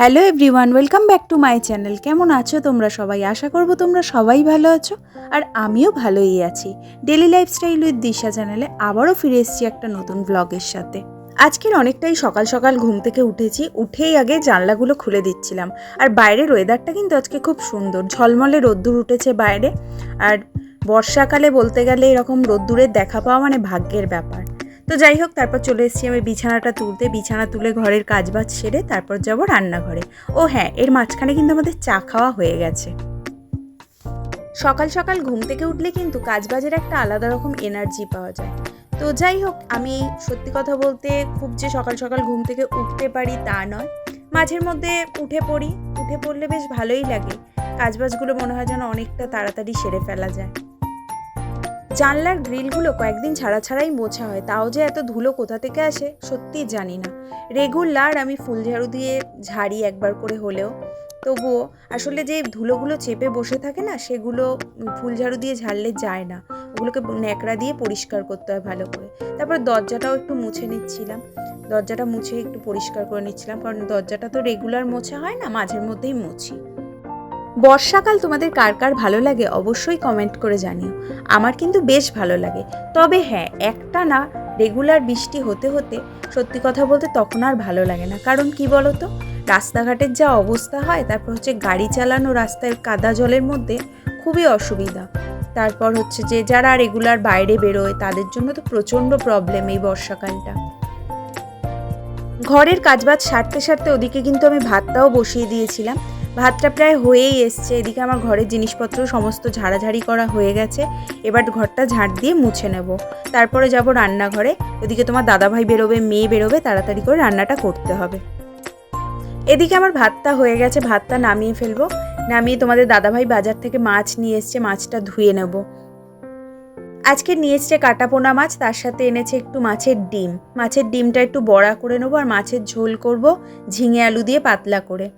Hello everyone, welcome back to my channel. কেমন আছো তোমরা সবাই? আশা করব তোমরা সবাই ভালো আছো আর আমিও ভালোই আছি। ডেলি লাইফস্টাইল উইথ দিশা চ্যানেলে আবারও ফিরে এসেছি একটা নতুন ব্লগের সাথে। আজকের অনেকটাই সকাল সকাল ঘুম থেকে উঠেছি, উঠেই আগে জানলাগুলো খুলে দিচ্ছিলাম। আর বাইরের ওয়েদারটা কিন্তু আজকে খুব সুন্দর। ঝলমলে রোদ্দুর উঠেছে বাইরে। আর বর্ষাকালে বলতে গেলে এরকম রোদ্দুরের দেখা পাওয়া মানে ভাগ্যের ব্যাপার। তো যাই হোক, তারপর চলে এসেছি আমি বিছানাটা তুলতে। বিছানা তুলে ঘরের কাজবাজ সেরে তারপর যাব রান্নাঘরে। ও হ্যাঁ এর মাঝখানে কিন্তু আমাদের চা খাওয়া হয়ে গেছে। সকাল সকাল ঘুম থেকে উঠলে কিন্তু কাজবাজের একটা আলাদা রকম এনার্জি পাওয়া যায়। তো যাই হোক, আমি সত্যি কথা বলতে খুব যে সকাল সকাল ঘুম থেকে উঠতে পারি তা নয়। মাঝের মধ্যে উঠে পড়ি। উঠে পড়লে বেশ ভালোই লাগে। কাজবাজগুলো মনে হয় যেন অনেকটা তাড়াতাড়ি সেরে ফেলা যায়। জানলার গ্রিলগুলো কয়েকদিন ছাড়া ছাড়াই মোছা হয়, তাও যে এত ধুলো কোথা থেকে আসে সত্যিই জানি না। রেগুলার আমি ফুল ঝাড়ু দিয়ে ঝাড়ি একবার করে হলেও, তবুও আসলে যে ধুলোগুলো চেপে বসে থাকে না, সেগুলো ফুল ঝাড়ু দিয়ে ঝাড়লে যায় না। ওগুলোকে ন্যাকড়া দিয়ে পরিষ্কার করতে হয় ভালো করে। তারপর দরজাটাও একটু মুছে নিচ্ছিলাম। দরজাটা মুছে একটু পরিষ্কার করে নিচ্ছিলাম, কারণ দরজাটা তো রেগুলার মোছা হয় না, মাঝের মধ্যেই মুছি। বর্ষাকাল তোমাদের কার কার ভালো লাগে অবশ্যই কমেন্ট করে জানিও। আমার কিন্তু বেশ ভালো লাগে। তবে হ্যাঁ একটা না রেগুলার বৃষ্টি হতে হতে সত্যি কথা বলতে তখন আর ভালো লাগে না। কারণ কি বলো তো রাস্তাঘাটের যা অবস্থা হয়, তারপর হচ্ছে গাড়ি চালানো রাস্তায় কাদা জলের মধ্যে খুবই অসুবিধা। তারপর হচ্ছে যে, যারা রেগুলার বাইরে বেরোয়, তাদের জন্য তো প্রচণ্ড প্রবলেম এই বর্ষাকালটা। ঘরের কাজবাজ সারতে সারতে ওদিকে কিন্তু আমি ভাতটাও বসিয়ে দিয়েছিলাম। ভাতটা প্রায় হয়েই এসছে। এদিকে আমার ঘরের জিনিসপত্র সমস্ত ঝাড়াঝাড়ি করা হয়ে গেছে। এবার ঘরটা ঝাড় দিয়ে মুছে নেব। তারপরে যাব রান্নাঘরে। ওদিকে তোমার দাদাভাই বেরোবে, মেয়ে বেরোবে, তাড়াতাড়ি করে রান্নাটা করতে হবে। এদিকে আমার ভাতটা হয়ে গেছে। ভাতটা নামিয়ে ফেলব। নামিয়ে তোমাদের দাদাভাই বাজার থেকে মাছ নিয়ে এসছে। মাছটা ধুয়ে নেব। আজকে নিয়ে এসছে কাটাপোনা মাছ, তার সাথে এনেছে একটু মাছের ডিম। মাছের ডিমটা একটু বড়া করে নেব আর মাছের ঝোল করব ঝিঙে আলু দিয়ে পাতলা করে।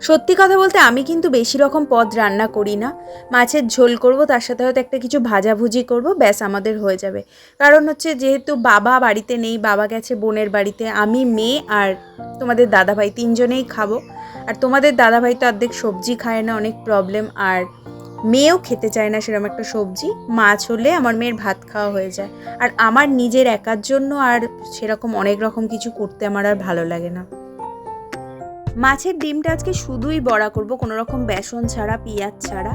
সত্যি কথা বলতে আমি কিন্তু বেশি রকম পদ রান্না করি না। মাছের ঝোল করব, তার সাথে হয়তো একটা কিছু ভাজাভুজি করব, ব্যাস আমাদের হয়ে যাবে। কারণ হচ্ছে যেহেতু বাবা বাড়িতে নেই, বাবা গেছে বোনের বাড়িতে, আমি মেয়ে আর তোমাদের দাদাভাই তিনজনেই খাব। আর তোমাদের দাদাভাই তো অর্ধেক সবজি খায় না, অনেক প্রবলেম আর মেয়েও খেতে চায় না সেরকম একটা সবজি। মাছ হলে আমার মেয়ের ভাত খাওয়া হয়ে যায়। আর আমার নিজের একার জন্য আর সেরকম অনেক রকম কিছু করতে আমার আর ভালো লাগে না। মাছের ডিমটা আজকে শুধুই বড়া করব, কোনো রকম বেসন ছাড়া, পেঁয়াজ ছাড়া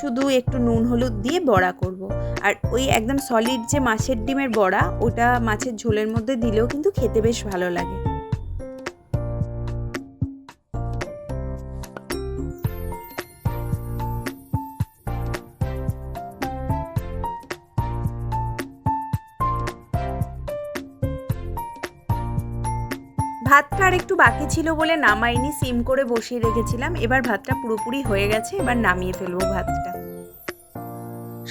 শুধু একটু নুন, হলুদ দিয়ে বড়া করব। আর ওই একদম সলিড যে মাছের ডিমের বড়া, ওটা মাছের ঝোলের মধ্যে দিলেও কিন্তু খেতে বেশ ভালো লাগে ভাতটা আর একটু বাকি ছিল বলে নামাইনি, সিম করে বসিয়ে রেখেছিলাম। এবার ভাতটা পুরোপুরি হয়ে গেছে, এবার নামিয়ে ফেলব ভাতটা।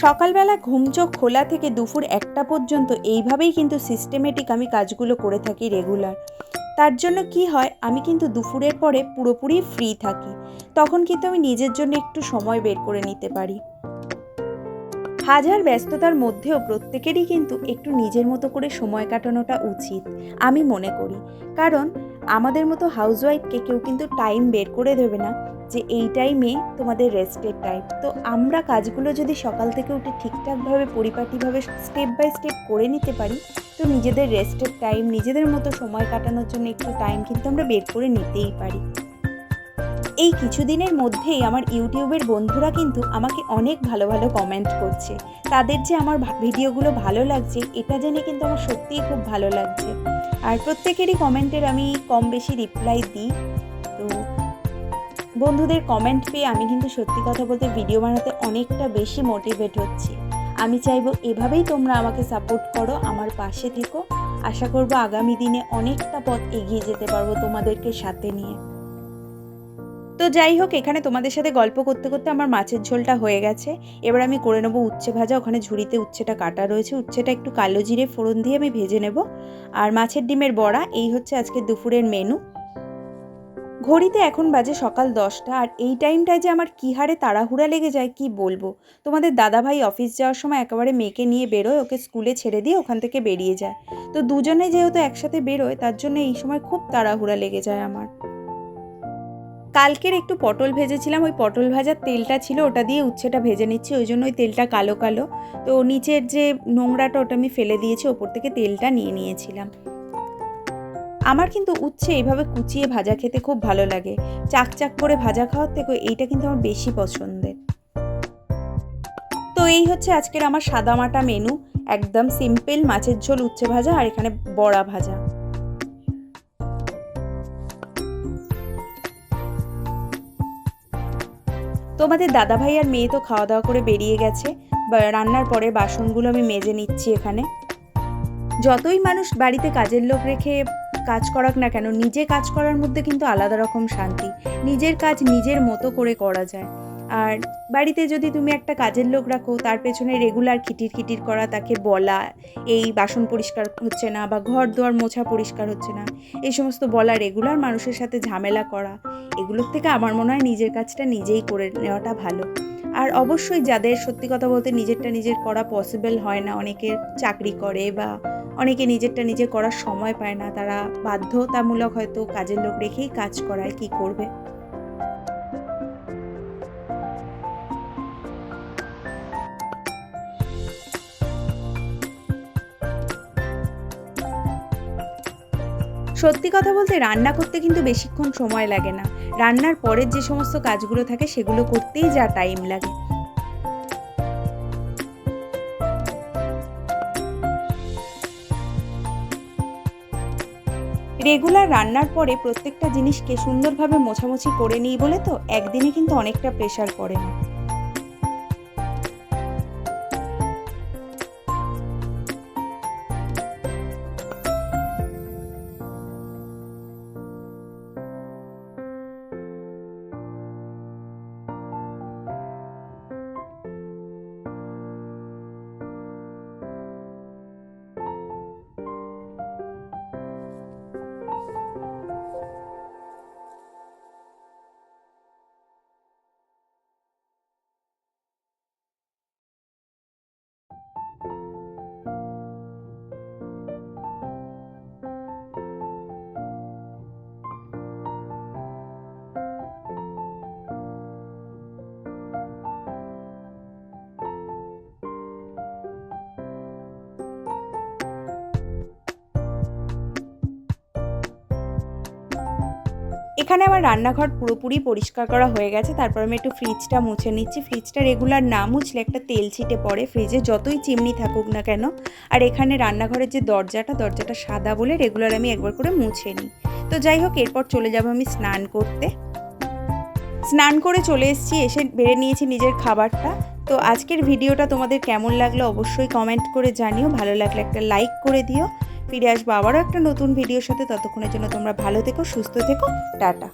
সকালবেলা ঘুম চোখ খোলা থেকে দুপুর একটা পর্যন্ত এইভাবেই কিন্তু সিস্টেমেটিক আমি কাজগুলো করে থাকি রেগুলার তার জন্য কি হয়, আমি কিন্তু দুপুরের পরে পুরোপুরি ফ্রি থাকি। তখন কিন্তু আমি নিজের জন্য একটু সময় বের করে নিতে পারি। হাজার ব্যস্ততার মধ্যেও প্রত্যেকেরই কিন্তু একটু নিজের মতো করে সময় কাটানোটা উচিত, আমি মনে করি। কারণ আমাদের মতো হাউসওয়াইফকে কেউ কিন্তু টাইম বের করে দেবে না যে এই টাইমে তোমাদের রেস্টের টাইম তো আমরা কাজগুলো যদি সকাল থেকে উঠে ঠিকঠাকভাবে, পরিপাটিভাবে স্টেপ বাই স্টেপ করে নিতে পারি, তো নিজেদের রেস্টের টাইম নিজেদের মতো সময় কাটানোর জন্য একটু টাইম কিন্তু আমরা বের করে নিতেই পারি। এই কিছুদিনের মধ্যেই আমার ইউটিউবের বন্ধুরা কিন্তু আমাকে অনেক ভালো ভালো কমেন্ট করছে। তাদের যে আমার ভিডিওগুলো ভালো লাগছে, এটা জেনে কিন্তু আমার সত্যিই খুব ভালো লাগছে। আর প্রত্যেকেরই কমেন্টের আমি কম বেশি রিপ্লাই দিই। তো বন্ধুদের কমেন্ট পেয়ে আমি কিন্তু সত্যি কথা বলতে ভিডিও বানাতে অনেকটা বেশি মোটিভেট হচ্ছি। আমি চাইব এভাবেই তোমরা আমাকে সাপোর্ট করো, আমার পাশে থেকো। আশা করব আগামী দিনে অনেকটা পথ এগিয়ে যেতে পারব তোমাদেরকে সাথে নিয়ে। তো যাই হোক, এখানে তোমাদের সাথে গল্প করতে করতে আমার মাছের ঝোলটা হয়ে গেছে। এবার আমি করে নেব উচ্ছে ভাজা, ওখানে ঝুড়িতে উচ্ছেটা কাটা রয়েছে। উচ্ছেটা একটু কালো জিরে ফোড়ন দিয়ে আমি ভেজে নেব। আর মাছের ডিমের বড়া, এই হচ্ছে আজকে দুপুরের মেনু ঘড়িতে এখন বাজে সকাল দশটা, আর এই টাইমটায় যে আমার কী হারে তাড়াহুড়া লেগে যায়, কি বলব? তোমাদের দাদাভাই অফিস যাওয়ার সময় একেবারে মেয়েকে নিয়ে বেরোয়, ওকে স্কুলে ছেড়ে দিয়ে ওখান থেকে বেরিয়ে যায়। তো দুজনে যেহেতু একসাথে বেরোয়, তার জন্য এই সময় খুব তাড়াহুড়া লেগে যায় আমার। কালকের একটু পটল ভেজেছিলাম, ওই পটল ভাজার তেলটা ছিল, ওটা দিয়ে উচ্ছেটা ভেজে নিচ্ছি, ওই জন্য ওই তেলটা কালো কালো। তো নিচের যে নোংরাটা ওটা আমি ফেলে দিয়েছি, ওপর থেকে তেলটা নিয়ে নিয়েছিলাম। আমার কিন্তু উচ্ছে এইভাবে কুচিয়ে ভাজা খেতে খুব ভালো লাগে। চাক চাক করে ভাজা খাওয়ার থেকে এইটা কিন্তু আমার বেশি পছন্দের। তো এই হচ্ছে আজকের আমার সাদামাটা মেনু একদম সিম্পল মাছের ঝোল উচ্ছে ভাজা আর এখানে বড়া ভাজা। তোমাদের দাদা ভাই আর মেয়ে তো খাওয়া দাওয়া করে বেরিয়ে গেছে। রান্নার পরে বাসনগুলো আমি মেজে নিচ্ছি এখানে। যতই মানুষ বাড়িতে কাজের লোক রেখে কাজ করাক না কেন, নিজে কাজ করার মধ্যে কিন্তু আলাদা রকম শান্তি। নিজের কাজ নিজের মতো করে করা যায়। আর বাড়িতে যদি তুমি একটা কাজের লোক রাখো, তার পেছনে রেগুলার খিটির খিটির করা, তাকে বলা, এই বাসন পরিষ্কার হচ্ছে না বা ঘর দুয়ার মোছা পরিষ্কার হচ্ছে না, এই সমস্ত বলা রেগুলার মানুষের সাথে ঝামেলা করা, এগুলোর থেকে আমার মনে হয় নিজের কাজটা নিজেই করে নেওয়াটা ভালো। আর অবশ্যই যাদের সত্যি কথা বলতে নিজেরটা নিজের করা পসিবল হয় না অনেকের চাকরি করে বা অনেকে নিজেরটা নিজে করার সময় পায় না, তারা বাধ্যতামূলক হয়তো কাজের লোক রেখেই কাজ করায়, কি করবে? সত্যি কথা বলতে রান্না করতে কিন্তু বেশিক্ষণ সময় লাগে না। রান্নার পরের যে সমস্ত কাজগুলো থাকে, সেগুলো করতেই যা টাইম লাগে। রেগুলার রান্নার পরে প্রত্যেকটা জিনিসকে সুন্দরভাবে মোছামুছি করে নিই বলে তো একদিনে কিন্তু অনেকটা প্রেশার পড়ে না। এখানে আমার রান্নাঘর পুরোপুরি পরিষ্কার করা হয়ে গেছে, তারপর আমি একটু ফ্রিজটা মুছে নিচ্ছি। ফ্রিজটা রেগুলার না মুছলে একটা তেল ছিটে পড়ে ফ্রিজে যতই চিমনি থাকুক না কেন। আর এখানে রান্নাঘরের যে দরজাটা দরজাটা সাদা বলে রেগুলার আমি একবার করে মুছে নিই। তো যাই হোক, এরপর চলে যাব আমি স্নান করতে। স্নান করে চলে এসেছি, এসে বেড়ে নিয়েছি নিজের খাবারটা। তো আজকের ভিডিওটা তোমাদের কেমন লাগল অবশ্যই কমেন্ট করে জানিও। ভালো লাগলে একটা লাইক করে দিও। ফিরে আসব আবারও একটা নতুন ভিডিওর সাথে। ততক্ষণের জন্য তোমরা ভালো থেকো, সুস্থ থেকো, টাটা।